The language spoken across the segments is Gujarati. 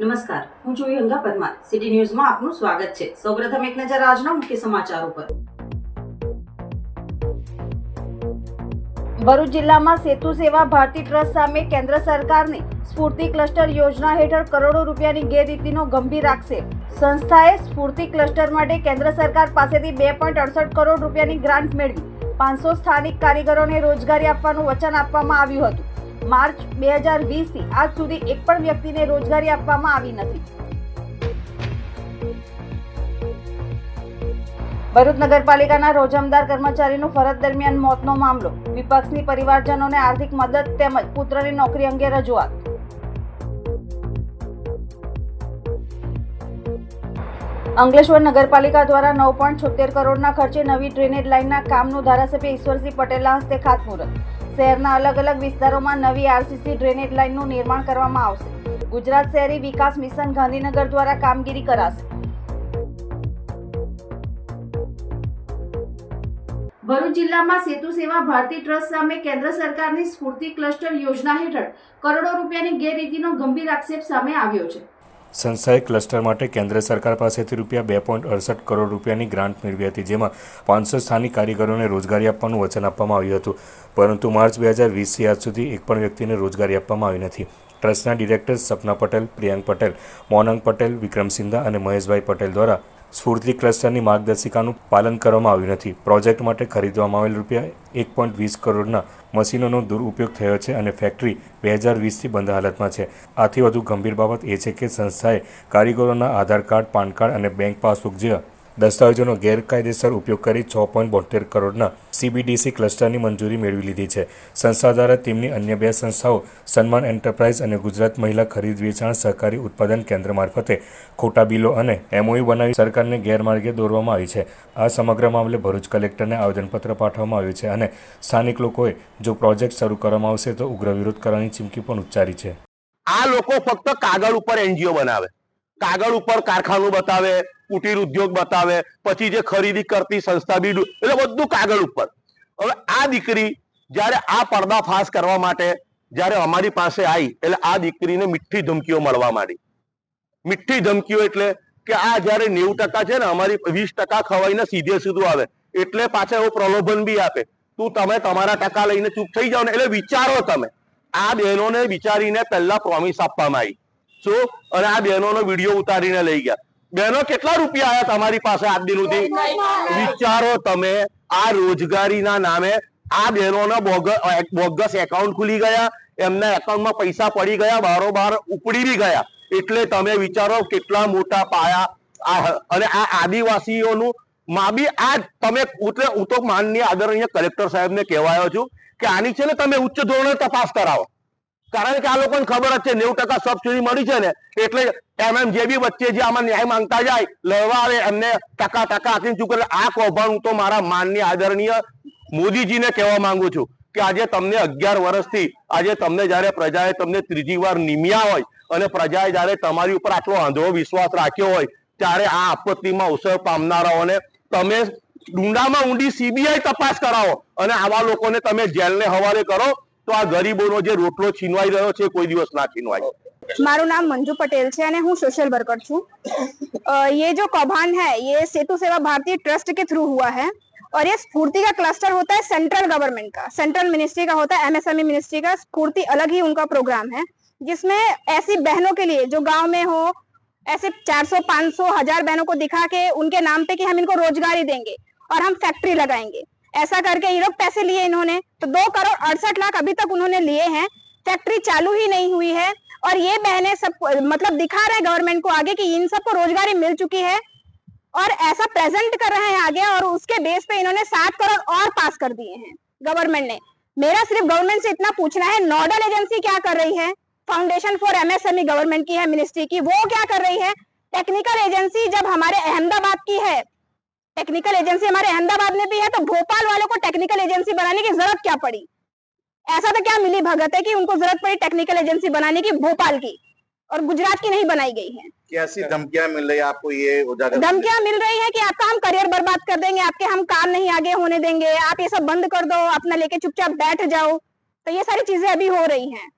નમસ્કાર. હું છું યંગા પરમાર. સિટી ન્યૂઝમાં આપનું સ્વાગત છે. સૌપ્રથમ એક નજર આજના મુખ્ય સમાચારો પર. ભરૂચ જિલ્લામાં સેતુ સેવા ભારતી ટ્રસ્ટ સામે કેન્દ્ર સરકારની સ્ફૂર્તિ ક્લસ્ટર યોજના હેઠળ કરોડો રૂપિયાની ગેરરીતિનો ગંભીર આક્ષેપ. સંસ્થાએ સ્ફૂર્તિ ક્લસ્ટર માટે કેન્દ્ર સરકાર પાસેથી બે પોઈન્ટ અડસઠ કરોડ રૂપિયાની ગ્રાન્ટ મેળવી. પાંચસો સ્થાનિક કારીગરોને રોજગારી આપવાનું વચન આપવામાં આવ્યું હતું. માર્ચ બે હજાર વીસથી આજ સુધી એક પણ વ્યક્તિને રોજગારી આપવામાં આવી નથી. ભરૂચ નગરપાલિકાના રોજમદાર કર્મચારીનું ફરજ દરમિયાન મોતનો મામલો, વિપક્ષની પરિવારજનોને આર્થિક મદદ તેમજ પુત્રની નોકરી અંગે રજૂઆત. અંકલેશ્વર નગરપાલિકા દ્વારા નવ પોઈન્ટ છોતેર કરોડના ખર્ચે નવી ડ્રેનેજ લાઇનના કામનું ધારાસભ્ય ઈશ્વરસિંહ પટેલના હસ્તે ખાતમુહૂર્ત શહેરના અલગ અલગ વિસ્તારોમાં નવી આરસીસી ડ્રેનેજ લાઇનનું નિર્માણ કરવામાં આવશે. ગુજરાત શહેરી વિકાસ મિશન ગાંધીનગર દ્વારા કામગીરી કરાશે. ભરૂચ જિલ્લામાં સેતુ સેવા ભારતી ટ્રસ્ટ સામે કેન્દ્ર સરકારની સ્ફૂર્તિ ક્લસ્ટર યોજના હેઠળ કરોડો રૂપિયાની ગેરરીતિનો ગંભીર આક્ષેપ સામે આવ્યો છે. સંસ્થાએ ક્લસ્ટર માટે કેન્દ્ર સરકાર પાસેથી રૂપિયા બે પોઈન્ટ અડસઠ કરોડ રૂપિયાની ગ્રાન્ટ મેળવી હતી, જેમાં પાંચસો સ્થાનિક કારીગરોને રોજગારી આપવાનું વચન આપવામાં આવ્યું હતું. પરંતુ માર્ચ બે હજાર વીસથી આજ સુધી એક પણ વ્યક્તિને રોજગારી આપવામાં આવી નથી. ટ્રસ્ટના ડિરેક્ટર સપના પટેલ પ્રિયાંક પટેલ, મોનંગ પટેલ, વિક્રમ સિંધા અને મહેશભાઈ પટેલ દ્વારા સ્ફૂર્તિ ક્લસ્ટરની માર્ગદર્શિકાનું પાલન કરવામાં આવ્યું નથી. પ્રોજેક્ટ માટે ખરીદવામાં આવેલ રૂપિયા એક પોઈન્ટ વીસ કરોડના મશીનોનો દુરુપયોગ થયો છે અને ફેક્ટરી બે હજાર વીસથી બંધ હાલતમાં છે. આથી વધુ ગંભીર બાબત એ છે કે સંસ્થાએ કારીગરોના આધાર કાર્ડ, પાન કાર્ડ અને બેંક પાસબુક જેવા દસ્તાવેજોનો ગેરકાયદેસર ઉપયોગ કરી છ પોઈન્ટ બોતેર કરોડના સીબીડીસી ક્લસ્ટરની મંજૂરી મેળવી લીધી છે. સંસ્થા દ્વારા તેમની અન્ય બે સંસ્થાઓ, સન્માન એન્ટરપ્રાઇઝ અને ગુજરાત મહિલા ખરીદ વેચાણ સહકારી ઉત્પાદન કેન્દ્ર મારફતે ખોટા બિલો અને એમઓયુ બનાવી સરકારને ગેરમાર્ગે દોરવામાં આવી છે. આ સમગ્ર મામલે ભરૂચ કલેક્ટરને આવેદનપત્ર પાઠવવામાં આવ્યું છે અને સ્થાનિક લોકોએ જો પ્રોજેક્ટ શરૂ કરવામાં આવશે તો ઉગ્ર વિરોધ કરવાની ચીમકી પણ ઉચ્ચારી છે. આ લોકો ફક્ત કાગળ ઉપર એનજીઓ બનાવે. કાગળ ઉપર કારખાનું બતાવે, કુટીર ઉદ્યોગ બતાવે, પછી જે ખરીદી કરતી સંસ્થા બી એટલે બધું કાગળ ઉપર. હવે આ દીકરી જ્યારે આ પર્દાફાશ કરવા માટે જ્યારે અમારી પાસે આવી એટલે આ દીકરીને મીઠી ધમકીઓ મળવા માંડી. મીઠી ધમકીઓ એટલે કે આ જ્યારે નેવું ટકા છે ને, અમારી વીસ ટકા ખવાઈને સીધે સીધું આવે. એટલે પાછા એવું પ્રલોભન બી આપે. તું તમે તમારા ટકા લઈને ચૂપ થઈ જાઓ ને, એટલે વિચારો તમે. આ બહેનોને વિચારીને પહેલા પ્રોમિસ આપવામાં આવી. શું? અને આ બહેનોનો વીડિયો ઉતારીને લઈ ગયા. બહેનો, કેટલા રૂપિયા આવ્યા તમારી પાસે આજ દિન સુધી વિચારો તમે, આ રોજગારીના નામે આ બહેનોના બોગસ એકાઉન્ટ ખુલી ગયા, એમના એકાઉન્ટમાં પૈસા પડી ગયા, બારોબાર ઉપડી બી ગયા. એટલે તમે વિચારો કેટલા મોટા પાયા. અને આ આદિવાસીઓનું માં બી આ તમે હું તો માનનીય આદરણીય કલેક્ટર સાહેબને કહેવાયો છું કે આની છે ને તમે ઉચ્ચ ધોરણે તપાસ કરાવો. કારણ કે આ લોકોને ખબર જ છે, નેવું ટકા સબસિડી મળી છે ને, એટલે એમ એમ જે બી વચ્ચે જે આમાં ન્યાય માંગતા જાય, લડવા આવે, એમને ટકા ટકા આપીને ચૂક આ કૌભાંડ હું તો મારા માનની આદરણીય મોદીજીને કહેવા માંગુ છું કે આજે તમને અગિયાર વર્ષથી, આજે તમને જ્યારે પ્રજાએ તમને ત્રીજી વાર નિમ્યા હોય અને પ્રજાએ જ્યારે તમારી ઉપર આટલો આંધળો વિશ્વાસ રાખ્યો હોય, ત્યારે આ આપત્તિમાં અવસર પામનારાઓને તમે ડુંડામાં ઊંડી સીબીઆઈ તપાસ કરાવો અને આવા લોકોને તમે જેલને હવાલે કરો તો આ ગરીબોનો જે રોટલો છીનવાઈ રહ્યો છે કોઈ દિવસ ના છીનવાય મારું નામ મંજુ પટેલ છે અને હું सोशल वर्कर છું अ, ये जो कौभांड है ये सेतु सेवा भारतीय ट्रस्ट के थ्रू हुआ है और ये स्फूर्ति का क्लस्टर होता है सेंट्रल गवर्नमेंट का सेंट्रल मिनिस्ट्री का होता है एमएसएमई मिनिस्ट्री का स्फूर्ति अलग ही उनका प्रोग्राम है जिसमें ऐसी बहनों के लिए जो गांव में हो ऐसे 400 500 हजार बहनों को दिखा के उनके नाम पे कि हम इनको रोजगारी देंगे और हम फैक्ट्री लगाएंगे ऐसा करके ये लोग पैसे लिए इन्होंने तो दो करोड़ अड़सठ लाख अभी तक उन्होंने लिए हैं। फैक्ट्री चालू ही नहीं हुई है। और ये बहने सब मतलब दिखा रहे हैं गवर्नमेंट को आगे कि इन सबको रोजगारी मिल चुकी है। और ऐसा प्रेजेंट कर रहे हैं आगे और उसके बेस पे इन्होंने सात करोड़ और पास कर दिए हैं गवर्नमेंट ने। मेरा सिर्फ़ गवर्नमेंट से इतना पूछना है, नोडल एजेंसी क्या कर रही है? फाउंडेशन फॉर एमएसएमई गवर्नमेंट की है मिनिस्ट्री की, वो क्या कर रही है? टेक्निकल एजेंसी जब हमारे अहमदाबाद की है टेक्निकल एजेंसी हमारे अहमदाबाद में भी है तो भोपाल वालों को टेक्निकल एजेंसी बनाने की ज़रूरत क्या पड़ी? ऐसा तो क्या मिली भगत है कि उनको ज़रूरत पड़ी टेक्निकल एजेंसी बनाने की भोपाल की? और गुजरात की नहीं बनाई गई है। कैसी धमकियाँ मिल रही है आपको ये धमकियाँ मिल रही है कि आपका हम करियर बर्बाद कर देंगे आपके हम काम नहीं आगे होने देंगे आप ये सब बंद कर दो अपना लेके चुपचाप बैठ जाओ। तो ये सारी चीज़ें अभी हो रही हैं?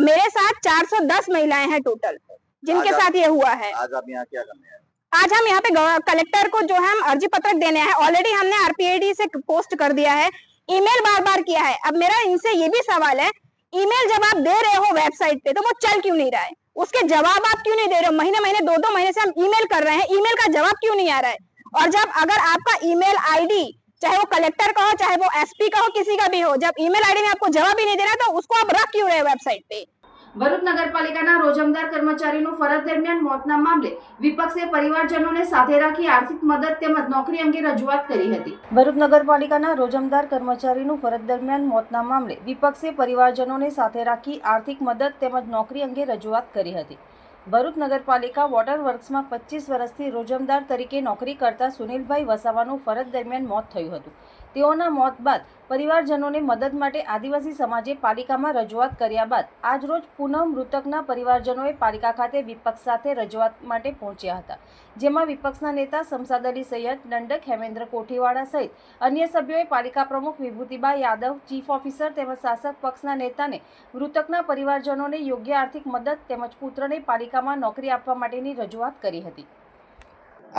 मेरे साथ 410 महिलाएँ हैं टोटल जिनके साथ ये हुआ है। आज आप यहाँ क्या करने आए? आज हम यहाँ पे कलेक्टर को जो है हम अर्जी पत्रक देने हैं। ऑलरेडी हमने आरपीआईडी से पोस्ट कर दिया है। ईमेल बार बार किया है। अब मेरा इनसे ये भी सवाल है ईमेल जब आप दे रहे हो वेबसाइट पे तो वो चल क्यों नहीं रहा है? उसके जवाब आप क्यों नहीं दे रहे हो? महीने महीने दो दो महीने से हम ईमेल कर रहे हैं। ईमेल का जवाब क्यों नहीं आ रहा है? और जब, अगर आपका ईमेल आईडी चाहे वो कलेक्टर का हो, चाहे वो एसपी का हो, किसी का भी हो, जब ईमेल आईडी में आपको जवाब ही नहीं देना तो उसको आप रख क्यों रहे वेबसाइट पे? ભરૂચ નગરપાલિકાના રોજમદાર કર્મચારીનું ફરજ દરમિયાન મોતના મામલે વિપક્ષે પરિવારજનોને સાથે રાખી આર્થિક મદદ તેમજ નોકરી અંગે રજૂઆત કરી હતી. ભરૂચ નગરપાલિકાના રોજમદાર કર્મચારીનું ફરજ દરમિયાન મોતના મામલે વિપક્ષે પરિવારજનોને સાથે રાખી આર્થિક મદદ તેમજ નોકરી અંગે રજૂઆત કરી હતી. ભરૂચ નગરપાલિકા વોટર વર્ક્સમાં પચીસ વર્ષથી રોજમદાર તરીકે નોકરી કરતા સુનિલભાઈ વસાવાનું ફરજ દરમિયાન મોત થયું હતું. તેઓના મોત બાદ પરિવારજનોને મદદ માટે આદિવાસી સમાજે પાલિકામાં રજૂઆત કર્યા બાદ આજરોજ પુનઃ મૃતકના પરિવારજનોએ પાલિકા ખાતે વિપક્ષ સાથે રજૂઆત માટે પહોંચ્યા હતા. જેમાં વિપક્ષના નેતા સમસાદ અલી સૈયદ, દંડક હેમેન્દ્ર કોઠીવાડા સહિત અન્ય સભ્યોએ પાલિકા પ્રમુખ વિભૂતિબા યાદવ, ચીફ ઓફિસર તેમજ શાસક પક્ષના નેતાને મૃતકના પરિવારજનોને યોગ્ય આર્થિક મદદ તેમજ પુત્રને પાલિકામાં નોકરી આપવા માટેની રજૂઆત કરી હતી.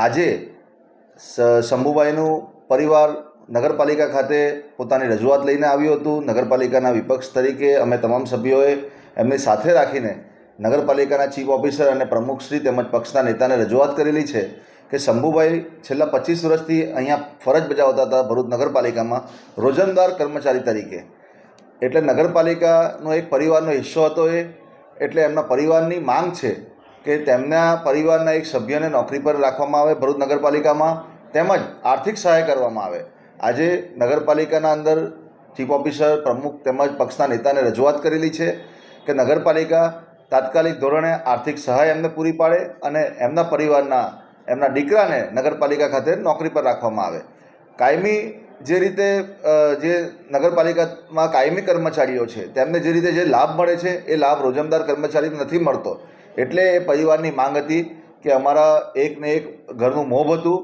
આજે શંભુભાઈનું પરિવાર નગરપાલિકા ખાતે પોતાની રજૂઆત લઈને આવ્યું હતું. નગરપાલિકાના વિપક્ષ તરીકે અમે તમામ સભ્યોએ એમની સાથે રાખીને નગરપાલિકાના ચીફ ઓફિસર અને પ્રમુખશ્રી તેમજ પક્ષના નેતાને રજૂઆત કરેલી છે કે શંભુભાઈ છેલ્લા પચીસ વર્ષથી અહીંયા ફરજ બજાવતા હતા ભરૂચ નગરપાલિકામાં રોજનદાર કર્મચારી તરીકે. એટલે નગરપાલિકાનો એક પરિવારનો હિસ્સો હતો એ. એટલે એમના પરિવારની માંગ છે કે તેમના પરિવારના એક સભ્યને નોકરી પર રાખવામાં આવે ભરૂચ નગરપાલિકામાં તેમજ આર્થિક સહાય કરવામાં આવે. આજે નગરપાલિકાના અંદર ચીફ ઓફિસર, પ્રમુખ તેમજ પક્ષના નેતાને રજૂઆત કરેલી છે કે નગરપાલિકા તાત્કાલિક ધોરણે આર્થિક સહાય એમને પૂરી પાડે અને એમના પરિવારના, એમના દીકરાને નગરપાલિકા ખાતે નોકરી પર રાખવામાં આવે. કાયમી જે રીતે જે નગરપાલિકામાં કાયમી કર્મચારીઓ છે, તેમને જે રીતે જે લાભ મળે છે, એ લાભ રોજમદાર કર્મચારીને નથી મળતો. એટલે એ પરિવારની માંગ હતી કે અમારા એક ને એક ઘરનું મોભ હતું.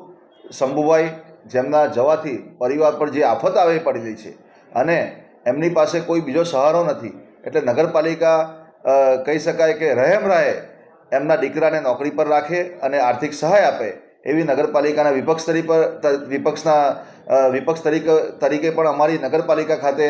શંભુભાઈ જેમના જવાથી પરિવાર પર જે આફત આવી પડેલી છે. અને એમની પાસે કોઈ બીજો સહારો નથી. એટલે નગરપાલિકા કહી શકાય કે રહેમ રહે એમના દીકરાને નોકરી પર રાખે અને આર્થિક સહાય આપે એવી નગરપાલિકાના વિપક્ષ તરીકે વિપક્ષના વિપક્ષ તરીકે તરીકે પણ અમારી નગરપાલિકા ખાતે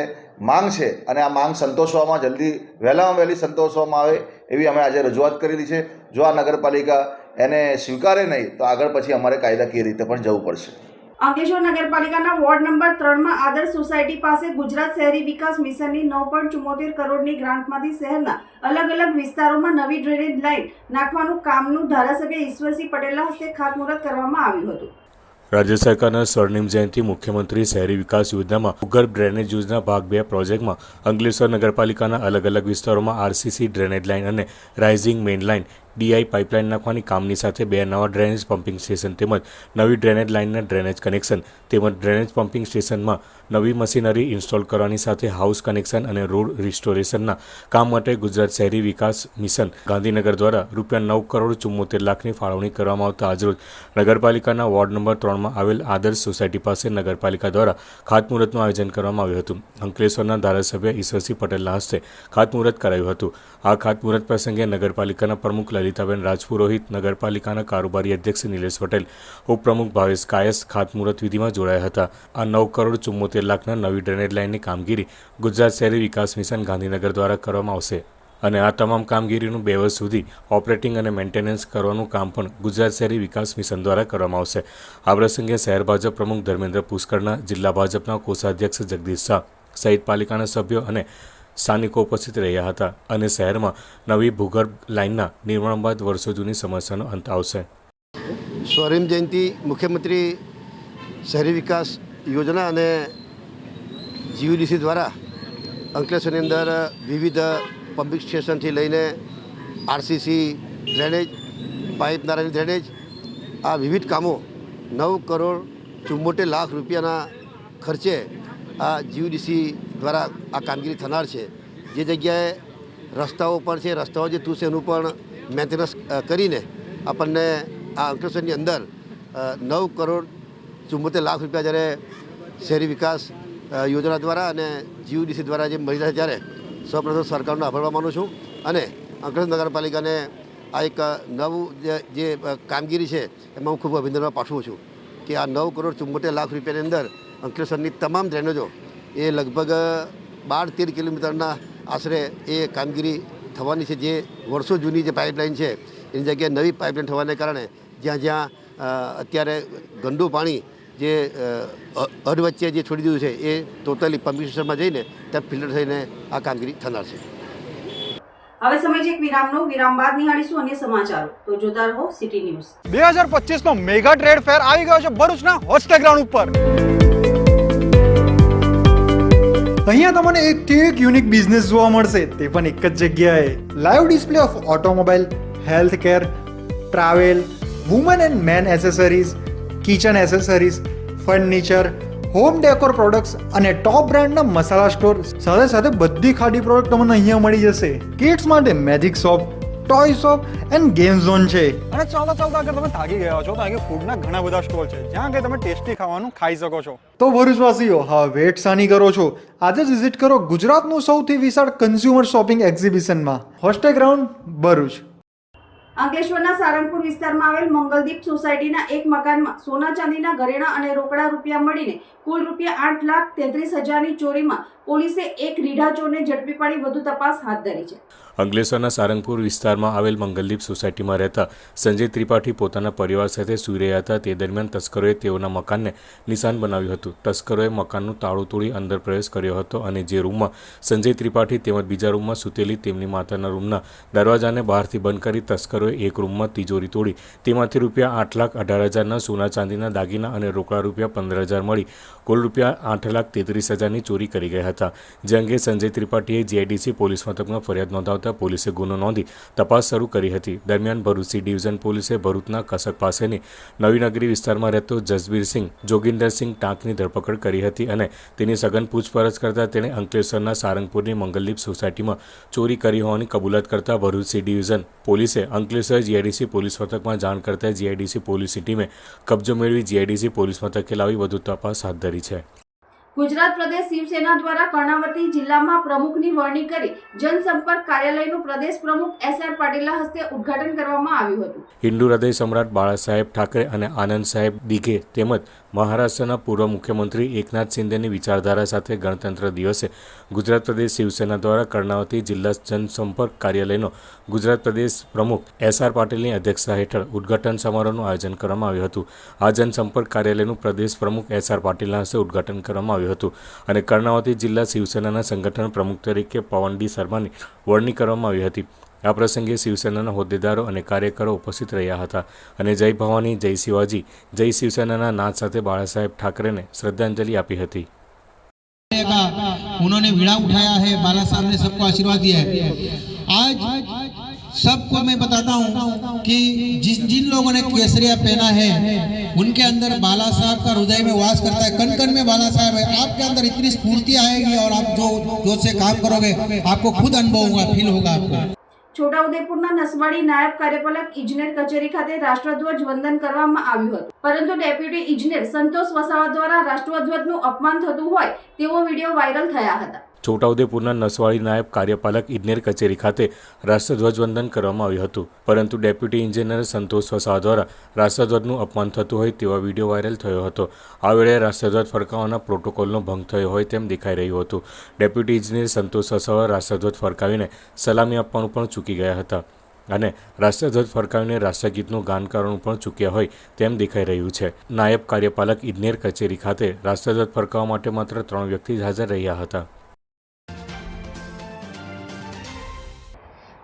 માંગ છે અને આ માંગ સંતોષવામાં જલ્દી, વહેલામાં વહેલી સંતોષવામાં આવે એવી અમે આજે રજૂઆત કરેલી છે. જો આ નગરપાલિકા એને સ્વીકારે નહીં, તો આગળ પછી અમારે કાયદાકીય રીતે પણ જવું પડશે. અંકલેશ્વર નગરપાલિકાના વોર્ડ નંબર ત્રણમાં આદર્શ સોસાયટી પાસે ગુજરાત શહેરી વિકાસ મિશનની નવ પોઈન્ટ ચુમ્મોતેર કરોડની ગ્રાન્ટમાંથી શહેરના અલગ અલગ વિસ્તારોમાં નવી ડ્રેનેજ લાઇન નાખવાનું કામનું ધારાસભ્ય ઈશ્વરસિંહ પટેલના હસ્તે ખાતમુહૂર્ત કરવામાં આવ્યું હતું. રાજ્ય સરકારના સ્વર્ણિમ જયંતિ મુખ્યમંત્રી શહેરી વિકાસ યોજનામાં ભૂગર્ભ ડ્રેનેજ યોજના ભાગ બે પ્રોજેક્ટમાં અંકલેશ્વર નગરપાલિકાના અલગ અલગ વિસ્તારોમાં આરસીસી ડ્રેનેજ લાઇન અને rising main line DI pipeline નાખવાની કામની સાથે બે નવા ડ્રેનેજ પમ્પિંગ સ્ટેશન તેમજ નવી ડ્રેનેજ લાઇનના ડ્રેનેજ કનેક્શન તેમજ ડ્રેનેજ પમ્પિંગ સ્ટેશનમાં નવી મશીનરી ઇન્સ્ટોલ કરવાની સાથે હાઉસ કનેક્શન અને રોડ રિસ્ટોરેશનના કામ માટે ગુજરાત શહેરી વિકાસ મિશન ગાંધીનગર દ્વારા રૂપિયા નવ કરોડ ચુમ્મોતેર લાખની ફાળવણી કરવામાં આવતા આજરોજ નગરપાલિકાના વોર્ડ નંબર ત્રણમાં આવેલ આદર્શ સોસાયટી પાસે નગરપાલિકા દ્વારા ખાતમુહૂર્તનું આયોજન કરવામાં આવ્યું હતું. અંકલેશ્વરના ધારાસભ્ય ઈશ્વરસિંહ પટેલના હસ્તે ખાતમુહૂર્ત કરાયું હતું. આ ખાતમુહૂર્ત પ્રસંગે નગરપાલિકાના પ્રમુખ લલિતાબેન રાજપુરોહિત નગરપાલિકાના કારોબારી અધ્યક્ષ નિલેશ પટેલ, ઉપપ્રમુખ ભાવેશ કાયસ, ખાતમુહૂર્ત વિધિમાં જોડાયા હતા. આ નવ કરોડ ચુમ્મોતેર લાખના નવી ડ્રેનેજ લાઇનની કામગીરી ગુજરાત શહેરી વિકાસ મિશન ગાંધીનગર દ્વારા કરવામાં આવશે અને આ તમામ કામગીરીનું બે વર્ષ સુધી ઓપરેટિંગ અને મેન્ટેનન્સ કરવાનું કામ પણ ગુજરાત શહેરી વિકાસ મિશન દ્વારા કરવામાં આવશે. આ પ્રસંગે શહેર ભાજપ પ્રમુખ ધર્મેન્દ્ર પુષ્કરના, જિલ્લા ભાજપના કોષાધ્યક્ષ જગદીશ શાહ, સહિત પાલિકાના સભ્યો અને સ્થાનિકો ઉપસ્થિત રહ્યા હતા અને શહેરમાં નવી ભૂગર્ભ લાઇનના નિર્માણ બાદ વર્ષો જૂની સમસ્યાનો અંત આવશે. સ્વરિમ જયંતિ મુખ્યમંત્રી શહેરી વિકાસ યોજના અને જીયુડીસી દ્વારા અંકલેશ્વરની અંદર વિવિધ પમ્પિંગ સ્ટેશનથી લઈને RCC drainage, pipe Narayan drainage, આ વિવિધ કામો નવ કરોડ ચુમ્મોતેર લાખ રૂપિયાના ખર્ચે આ જીયુડીસી દ્વારા આ કામગીરી થનાર છે. જે જગ્યાએ રસ્તાઓ પણ છે, રસ્તાઓ જે છે એનું પણ મેન્ટેનન્સ કરીને આપણને આ અંકલેશ્વરની અંદર નવ કરોડ ચુમ્મોતેર લાખ રૂપિયા જ્યારે શહેરી વિકાસ યોજના દ્વારા અને જીયુડીસી દ્વારા જે મળી રહ્યા ત્યારે સૌપ્રથમ સરકારનો આભાર માનું છું. અને અંકલેશ્વર નગરપાલિકાને આ એક નવું જે કામગીરી છે એમાં હું ખૂબ અભિનંદન પાઠવું છું કે આ નવ કરોડ ચુમ્મોતેર લાખ રૂપિયાની અંદર અંકલેશ્વરની તમામ ડ્રેનેજો એ લગભગ બાર તેર કિલોમીટરના આશરે એ કામગીરી થવાની છે. જે વર્ષો જૂની જે પાઇપલાઇન છે એની જગ્યાએ નવી પાઇપલાઇન થવાને કારણે જ્યાં જ્યાં અત્યારે ગંદુ પાણી જે અ, અધ વચ્ચે જે છોડી દીધું છે એ ટોટલી પમ્પિંગ સ્ટેશનમાં જઈને ત્યાં ફિલ્ટર થઈને આ કામગીરી થનાર છે. હવે સમય છે એક વિરામનો. વિરામ બાદ નિહાળીશું અન્ય સમાચારો. તો જોતા રહો સિટી ન્યૂઝ. બે હજાર પચીસનો મેગા ટ્રેડ ફેર આવી ગયો છે ભરૂચના હોસ્ટેલ ગ્રાઉન્ડ ઉપર. અહીંયા તમને એકથી એક યુનિક બિઝનેસ જોવા મળશે. તે પણ એક જ જગ્યાએ. Live display of automobile health care travel woman and man accessories kitchen accessories furniture home decor products અને ટોપ બ્રાન્ડના મસાલા સ્ટોર સાથે સાથે બધી ખાડી પ્રોડક્ટ તમને અહીંયા મળી જશે. કિડ્સ માટે magic shop toy shop and game zone છે. અને ચાલતા ચાલતા અગર તમે થાકી ગયા છો તો અહીંયા ફૂડના ઘણા બધા સ્ટોલ છે. જ્યાં કે તમે ટેસ્ટી ખાવાનું ખાઈ શકો છો. તો ભરૂચવાસીઓ હા વેટ સાની કરો છો. આજે જ વિઝિટ કરો ગુજરાતનું સૌથી વિશાળ કન્ઝ્યુમર શોપિંગ એક્ઝિબિશનમાં હોસ્ટે ગ્રાઉન્ડ ભરૂચ. અંકલેશ્વરના સારંગપુર વિસ્તારમાં આવેલ મંગલદીપ સોસાયટીના એક મકાનમાં સોના ચાંદીના ઘરેણા અને રોકડા રૂપિયા મળીને કુલ રૂપિયા આઠ લાખ તેત્રીસ હજારની ચોરીમાં પોલીસે એક રીઢા ઝડપી પાડી વધુ તપાસ હાથ ધરી છે. અંકલેશ્વરના સારંગપુર વિસ્તારમાં આવેલ મંગલદીપ સોસાયટીમાં રહેતા સંજય ત્રિપાઠી પોતાના પરિવાર સાથે સૂઈ રહ્યા હતા. તે દરમિયાન તસ્કરોએ તેઓના મકાનને નિશાન બનાવ્યું હતું. તસ્કરોએ મકાનનું તાળું તોડી અંદર પ્રવેશ કર્યો હતો અને જે રૂમમાં સંજય ત્રિપાઠી તેમજ બીજા રૂમમાં સૂતેલી તેમની માતાના રૂમના દરવાજાને બહારથી બંધ કરી તસ્કરોએ એક રૂમમાં તિજોરી તોડી તેમાંથી રૂપિયા આઠ લાખ, અઢાર હજારના સોના ચાંદીના દાગીના અને રોકડા રૂપિયા પંદર હજાર મળી કુલ રૂપિયા આઠ લાખ તેત્રીસ હજારની ચોરી કરી ગયા હતા. જે અંગે સંજય ત્રિપાઠીએ જીઆઈડીસી પોલીસ મથકમાં ફરિયાદ નોંધાવતા પોલીસે ગુનો નોંધી તપાસ શરૂ કરી હતી. દરમિયાન ભરૂચી ડિવિઝન પોલીસે ભરૂચના કસક પાસેની નવીનગરી વિસ્તારમાં રહેતો જસબીરસિંહ જોગિંદરસિંહ ટાંકની ધરપકડ કરી હતી અને તેની સઘન પૂછપરછ કરતા તેણે અંકલેશ્વરના સારંગપુરની મંગલદીપ સોસાયટીમાં ચોરી કરી હોવાની કબૂલાત કરતા ભરૂચી ડિવિઝન પોલીસે અંકલેશ્વર જીઆઈડીસી પોલીસ મથકમાં જાણ કરતા જીઆઈડીસી પોલીસની ટીમે કબજો મેળવી જીઆઈડીસી પોલીસ મથકે લાવી વધુ તપાસ હાથ ધરી છે. ગુજરાત પ્રદેશ શિવસેના દ્વારા કર્ણાવતી જિલ્લામાં પ્રમુખની વરણી કરી જનસંપર્ક કાર્યાલયનું પ્રદેશ પ્રમુખ એસ આર પાટીલના હસ્તે ઉદ્ઘાટન કરવામાં આવ્યું હતું. હિન્દુ હૃદય સમ્રાટ બાળાસાહેબ ઠાકરે અને આનંદ સાહેબ દિઘે તેમજ મહારાષ્ટ્રના પૂર્વ મુખ્યમંત્રી એકનાથ શિંદેની વિચારધારા સાથે ગણતંત્ર દિવસે ગુજરાત પ્રદેશ શિવસેના દ્વારા કર્ણાવતી જિલ્લા જનસંપર્ક કાર્યાલયનો ગુજરાત પ્રદેશ પ્રમુખ એસ આર પાટીલની અધ્યક્ષતા હેઠળ ઉદ્ઘાટન સમારોહનું આયોજન કરવામાં આવ્યું હતું. આ જનસંપર્ક કાર્યાલયનું પ્રદેશ પ્રમુખ એસ આર પાટીલના હસ્તે ઉદ્ઘાટન કરવામાં આવ્યું હતું અને કર્ણાવતી જિલ્લા શિવસેનાના સંગઠન પ્રમુખ તરીકે પવન ડી શર્માની વરણી કરવામાં આવી હતી આ પ્રસંગે શિવસેનાના હોદ્દેદારો અને કાર્યકરો ઉપસ્થિત રહ્યા હતા અને જય ભવાની જય શિવાજી જય શિવસેનાના નાદ સાથે બાળાસાહેબ ઠાકરેને શ્રદ્ધાંજલિ આપી હતી का उन्होंने वीणा उठाया है बाला साहब ने सबको आशीर्वाद दिया है आज सबको मैं बताता हूँ कि जिस जिन लोगों ने केसरिया पहना है उनके अंदर बाला साहब का हृदय में वास करता है कन कन में बाला साहब है आपके अंदर इतनी स्फूर्ति आएगी और आप जो जो से काम करोगे आपको खुद अनुभव होगा फील होगा आपको છોટાઉદેપુરના નસવાડી નાયબ કાર્યપાલક ઇજનેર કચેરી ખાતે રાષ્ટ્રધ્વજ વંદન કરવામાં આવ્યું હતું પરંતુ ડેપ્યુટી ઇજનેર સંતોષ વસાવા દ્વારા રાષ્ટ્રધ્વજનું અપમાન થતું હોય તેવો વિડીયો વાયરલ થયા હતા છોટાઉદેપુરના નસવાડી નાયબ કાર્યપાલક ઇજનેર કચેરી ખાતે રાષ્ટ્રધ્વજ વંદન કરવામાં આવ્યું હતું. પરંતુ ડેપ્યુટી ઇન્જિનિયર સંતોષ વસા દ્વારા રાષ્ટ્રધ્વજનું અપમાન થતું હોય તેવા વીડિયો વાયરલ થયો હતો. આ વેળાએ રાષ્ટ્રધ્વજ ફરકાવવાના પ્રોટોકોલનો ભંગ થયો હોય તેમ દેખાઈ રહ્યું હતું. ડેપ્યુટી ઇજનેર સંતોષ વસાવા રાષ્ટ્રધ્વજ ફરકાવીને સલામી આપવાનું પણ ચૂકી ગયા હતા અને રાષ્ટ્રધ્વજ ફરકાવીને રાષ્ટ્રગીતનું ગાન કરવાનું પણ ચૂક્યા હોય તેમ દેખાઈ રહ્યું છે. નાયબ કાર્યપાલક ઇજનેર કચેરી ખાતે રાષ્ટ્રધ્વજ ફરકાવવા માટે માત્ર ત્રણ વ્યક્તિ જ હાજર રહ્યા હતા.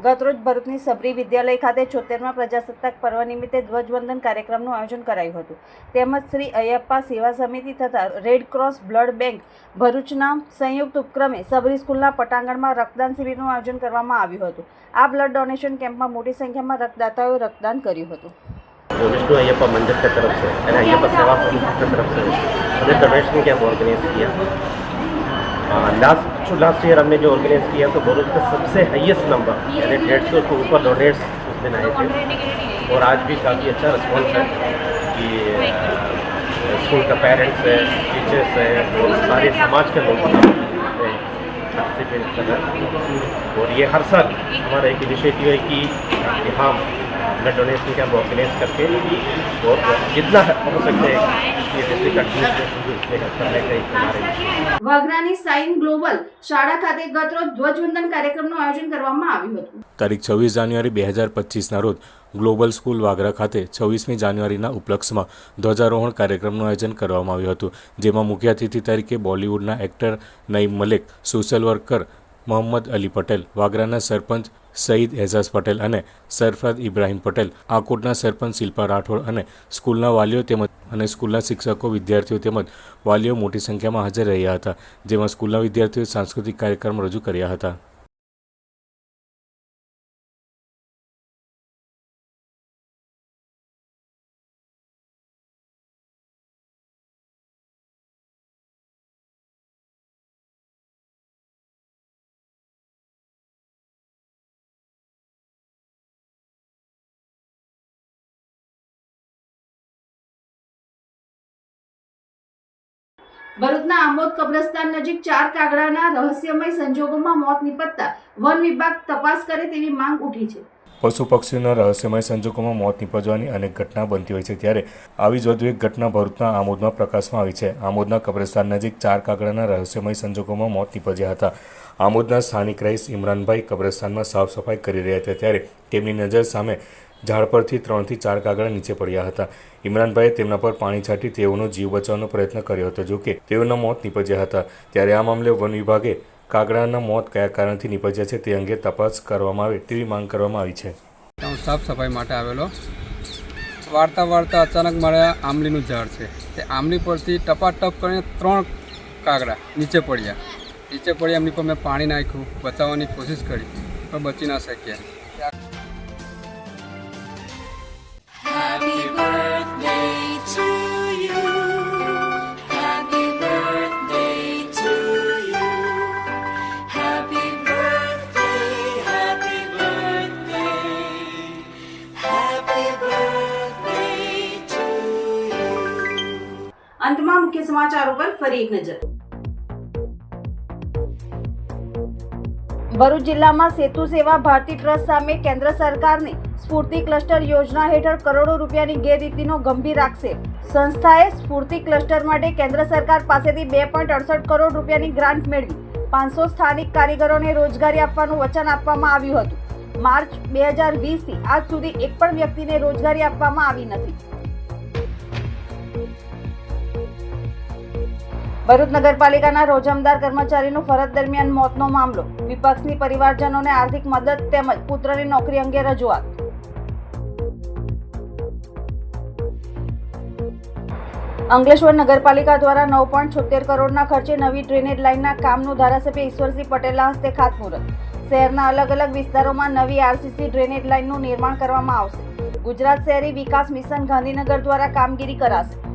ગતરોજ ભરૂચની સબરી વિદ્યાલય ખાતે છોતેરમા પ્રજાસત્તાક પર્વ નિમિત્તે ધ્વજવંદન કાર્યક્રમનું આયોજન કરાયું હતું તેમજ શ્રી અયપ્પા સેવા સમિતિ તથા રેડ ક્રોસ બ્લડ બેંક ભરૂચના સંયુક્ત ઉપક્રમે સબરી સ્કૂલના પટાંગણમાં રક્તદાન શિબિરનું આયોજન કરવામાં આવ્યું હતું આ બ્લડ ડોનેશન કેમ્પમાં મોટી સંખ્યામાં રક્તદાતાઓએ રક્તદાન કર્યું હતું तो विष्णु अयप्पा मंदिर की तरफ से यानी अयप्पा सेवा संघ की तरफ से हमने डोनेशन कैंप ऑर्गेनाइज किया लास्ट last year हमने जो ऑर्गेनाइज किया तो भरूच का सबसे हाईएस्ट नंबर यानी डेढ़ सौ के ऊपर डोनेट्स उस दिन आए थे और आज भी काफ़ी अच्छा रिस्पॉन्स है कि स्कूल का पेरेंट्स है टीचर्स है, और सारे समाज के लोग। ट्रेनिंग कर रहा और ये हर साल हमारा एक इनिशिएटिव है कि यहाँ ब्लड डोनेशन कैंप ऑर्गेनाइज करके और जितना हो सकता है, ये डिस्ट्रिक्ट करने का વાગરાની સાઇન ગ્લોબલ શાળા ખાતે ગતરોજ ધ્વજવંદન કાર્યક્રમનું આયોજન કરવામાં આવ્યું હતું. તારીખ છવ્વીસ જાન્યુઆરી બે હજાર પચીસના રોજ ગ્લોબલ સ્કૂલ વાગરા ખાતે છવ્વીસમી જાન્યુઆરીના ઉપલક્ષમાં ધ્વજારોહણ કાર્યક્રમનું આયોજન કરવામાં આવ્યું હતું, જેમાં મુખ્ય અતિથિ તરીકે બોલિવૂડના actor Naeem Malik, social worker Mohammad Ali Patel વાગરાના sarpanch Saeed Ejaz Patel અને સરફરાદ ઇબ્રાહીમ પટેલ. આકોટના સરપંચ શિલ્પા રાઠોડ અને સ્કૂલના વાલીઓ તેમજ અને સ્કૂલના શિક્ષકો વિદ્યાર્થીઓ તેમજ વાલીઓ મોટી સંખ્યામાં હાજર રહ્યા હતા, જેમાં સ્કૂલના વિદ્યાર્થીઓએ સાંસ્કૃતિક કાર્યક્રમ રજૂ કર્યા હતા. ભરૂચના આંબોદ કબ્રસ્તાન નજીક ચાર કાગડાના રહસ્યમય સંજોગોમાં મોત નિપજતા વન વિભાગ તપાસ કરે તેવી માંગ ઉઠી છે. પશુ પક્ષીઓના રહસ્યમય સંજોગોમાં મોત નીપજવાની અનેક ઘટના બનતી હોય છે ત્યારે આવી જ વધુ એક ઘટના ભરૂચના આમોદમાં પ્રકાશમાં આવી છે. આમોદના કબ્રસ્તાન નજીક ચાર કાગડાના રહસ્યમય સંજોગોમાં મોત નીપજ્યા હતા. આમોદના સ્થાનિક રહીશ ઇમરાનભાઈ કબ્રસ્તાનમાં સાફ સફાઈ કરી રહ્યા હતા ત્યારે તેમની નજર સામે ઝાડ પરથી ત્રણથી ચાર કાગડા નીચે પડ્યા હતા. ઇમરાનભાઈએ તેમના પર પાણી છાંટી તેઓનો જીવ બચાવવાનો પ્રયત્ન કર્યો હતો, જોકે તેઓના મોત નીપજ્યા હતા. ત્યારે આ મામલે વન વિભાગે કાગડાના મોત કયા કારણથી નીપજ્યા છે તે અંગે તપાસ કરવામાં આવે તેવી માંગ કરવામાં આવી છે. સાફ સફાઈ માટે આવેલો. વાર્તા વાર્તા અચાનક મળ્યા આંબલીનું ઝાડ છે. તે આંબલી પરથી ટપાટપ કરીને ત્રણ કાગડા નીચે પડ્યા. નીચે પડ્યા એમની પર મેં પાણી નાખ્યું, બચાવવાની કોશિશ કરી, પણ બચી ના શક્યા. અંતમાં મુખ્ય સમાચારો પર ફરી એક નજર. ભરૂચ જિલ્લામાં સેતુ સેવા ભારતી ટ્રસ્ટ સામે કેન્દ્ર સરકારની સ્ફૂર્તિ ક્લસ્ટર યોજના હેઠળ કરોડો રૂપિયાની ગેરરીતિનો ગંભીર આક્ષેપ. સંસ્થાએ સ્ફૂર્તિ ક્લસ્ટર માટે કેન્દ્ર સરકાર પાસેથી બે પોઈન્ટ અડસઠ કરોડ રૂપિયાની ગ્રાન્ટ મેળવી. પાંચસો સ્થાનિક કારીગરોને રોજગારી આપવાનું વચન આપવામાં આવ્યું હતું. માર્ચ બે હજાર વીસથી આજ સુધી એક પણ વ્યક્તિને રોજગારી આપવામાં આવી નથી. ભરૂચ નગરપાલિકાના રોજમદાર કર્મચારીનું ફરજ દરમિયાન મોતનો મામલો. વિપક્ષની પરિવારજનોને આર્થિક મદદ તેમજ પુત્રની નોકરી અંગે રજૂઆત. અંકલેશ્વર નગરપાલિકા દ્વારા નવ પોઈન્ટ છોતેર કરોડના ખર્ચે નવી ડ્રેનેજ લાઇનના કામનું ધારાસભ્ય ઈશ્વરસિંહ પટેલના હસ્તે ખાતમુહૂર્ત. શહેરના અલગ અલગ વિસ્તારોમાં નવી આરસીસી ડ્રેનેજ લાઇનનું નિર્માણ કરવામાં આવશે. ગુજરાત શહેરી વિકાસ મિશન ગાંધીનગર દ્વારા કામગીરી કરાશે.